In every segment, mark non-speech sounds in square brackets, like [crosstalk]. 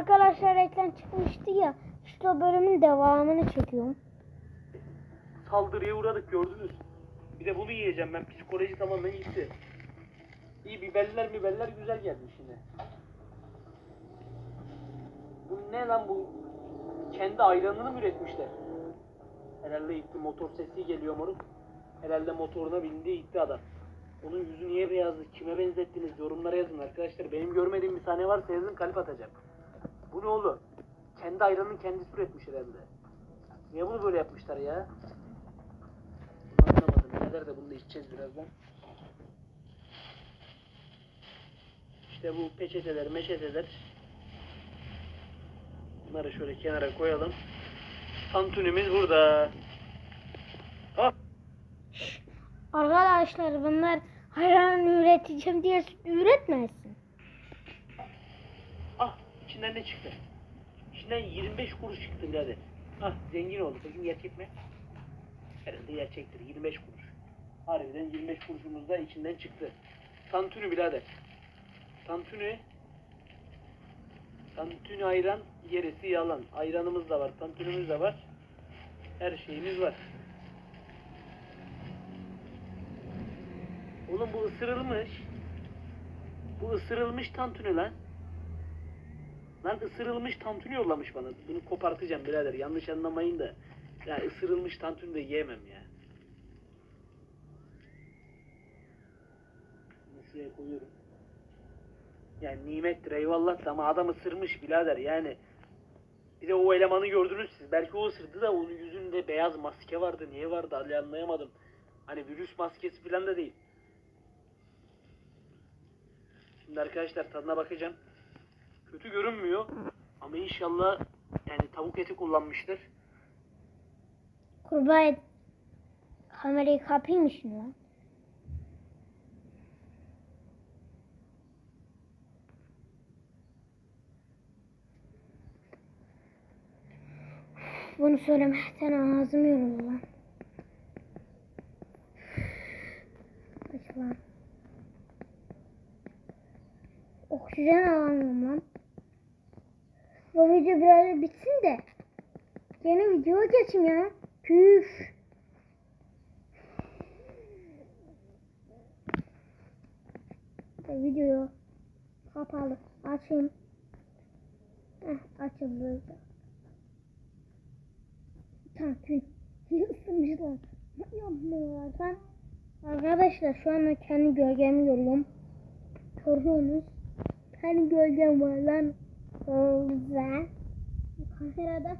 Arkadaşlar reklam çıkmıştı ya. İşte o bölümün devamını çekiyorum. Saldırıya uğradık gördünüz. Bir de bunu yiyeceğim ben. Psikoloji tamamen gitti. İyi biberler biberler güzel gelmiş yine. Bu ne lan bu? Kendi ayranını mı üretmişler? Herhalde gitti motor sesi geliyor moruk. Herhalde motoruna bindi gitti adam. Onun yüzü niye beyazdı? Kime benzettiniz? Yorumlara yazın arkadaşlar. Benim görmediğim bir sahne varsa yazın kalp atacağım. Bu ne oğlum? Kendi ayranını kendisi üretmiş herhalde. Niye bunu böyle yapmışlar ya? Anlamadım. Neler de bunu da içeceğiz birazdan. İşte bu peçeteler, meçeteler. Bunları şöyle kenara koyalım. Tantunimiz burada. Ah! Arkadaşlar bunlar hayran üreteceğim diye üretmesin. İçinden ne çıktı? İçinden 25 kuruş çıktı birader. Ah zengin olduk. Bakayım gerçek mi? Herhalde gerçektir. 25 kuruş. Harbiden 25 kuruşumuz da içinden çıktı. Tantuni birader. Tantuni. Tantuni ayran gerisi yalan. Ayranımız da var. Tantunimiz de var. Her şeyimiz var. Oğlum bu ısırılmış. Bu ısırılmış tantuni lan. Lan ısırılmış tantuni yollamış bana. Bunu kopartacağım birader. Yanlış anlamayın da. Ya ısırılmış tantuni de yiyemem ya. Bunu şuraya koyuyorum. Yani nimettir eyvallah da ama adam ısırmış birader yani. Bir de o elemanı gördünüz siz. Belki o ısırdı da onun yüzünde beyaz maske vardı. Niye vardı Ali anlayamadım. Hani virüs maskesi falan da değil. Şimdi arkadaşlar tadına bakacağım. Kötü görünmüyor. Ama inşallah yani tavuk eti kullanmıştır. Kurbağa et. Kamerayı kapayım mı şimdi lan? Bunu söylemekten ağzım yoruldu lan. Aç lan. Oksijen alamıyorum lan. Bu video biraz bitsin de. Yeni video geçeyim ya. Püf. Video kapalı. Açayım. Heh, açıldı. Isınmışlar. Ne yapmıyorlar sen? Arkadaşlar şu anda kendi gölgemi görüyorum. Görüyorsunuz. Kendi gölgem var lan. Güzel. Kamerada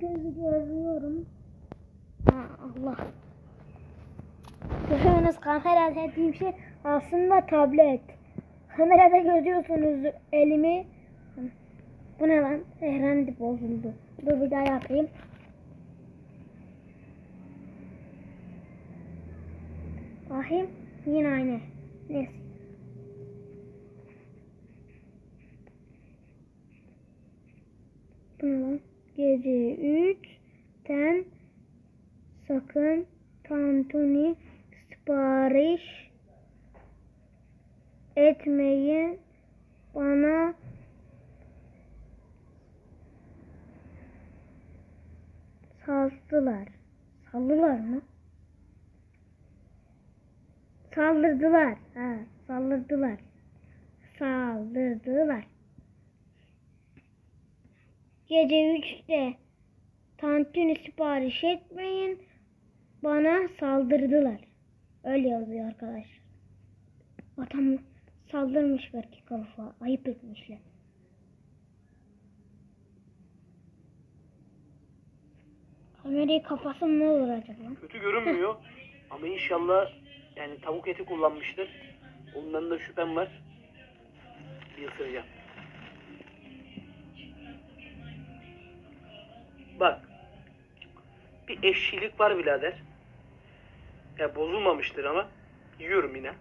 gözü görüyorum. Ha, Allah. Görüyorsunuz kamera dediğim şey aslında tablet. Kamerada görüyorsunuz elimi. Bu ne lan? Ekran bozuldu. Dur bir daha yapayım. Bakayım. Yine aynı. Neyse. Gece 3'ten sakın tantuni sipariş etmeyin. Bana saldılar. Saldılar mı? Saldırdılar. Ha, saldırdılar. Saldırdılar. Gece 3'te tantuni sipariş etmeyin. Bana saldırdılar. Öyle yazıyor arkadaşlar. Adam saldırmış belki kafa. Ayıp etmişler. Kamerayı kafasım ne olur acaba? Kötü görünmüyor. Ama inşallah yani tavuk eti kullanmıştır. Ondan da şüphem var. Bir ısıracağım. Bak. Bir eşçilik var birader. Ya bozulmamıştır ama. Yiyorum yine.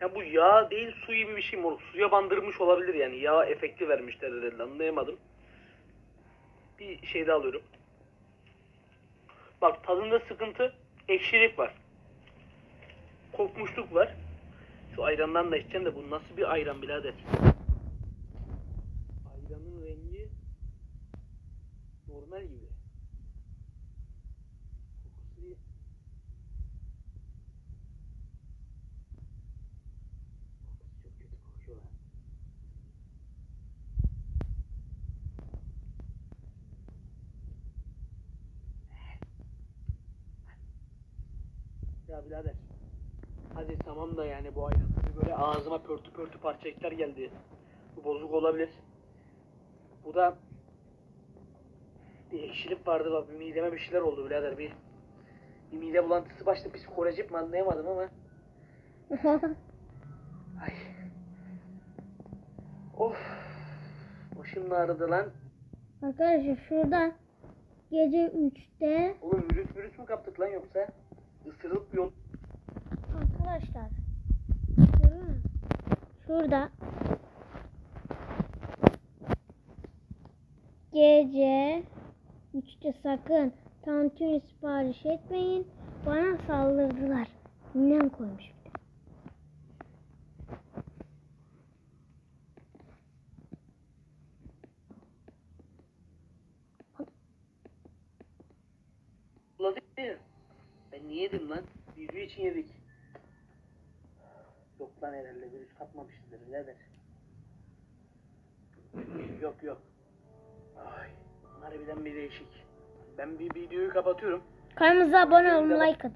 Ya bu yağ değil su gibi bir şey moruk. Suya bandırmış olabilir yani. Yağ efekti vermişler herhalde anlayamadım. Bir şey daha alıyorum. Bak tadında sıkıntı, ekşilik var. Kokmuşluk var. Şu ayrandan da içeceğim de bu nasıl bir ayran birader? Normal gibi. Kokusu iyi. Kokusu çok kötü kokuyor lan. Ya birader. Hadi tamam da yani bu ayran tabii böyle ağzıma pörtü pörtü parçacıklar geldi. Bu bozuk olabilir. Bu da bir ekşilik vardı bak bir mideme bir şeyler oldu birader bir bir mide bulantısı başladı psikolojik mi anlayamadım ama. [laughs] Ay. Of. Başım ağrıdı lan. Arkadaşlar şurada gece 3'te oğlum virüs virüs mü kaptık lan yoksa? Isırılıp yol Arkadaşlar? Şurada gece 3'te sakın tantuni sipariş etmeyin. Bana saldırdılar. Ninem koymuş bir de. Ben niye yedim lan? Video için yedik. Yok lan herhalde virüs kapmamışızdır birader. yok yok. Ay, harbiden bir değişik. Ben bir videoyu kapatıyorum. Kanalımıza abone olun, like atın.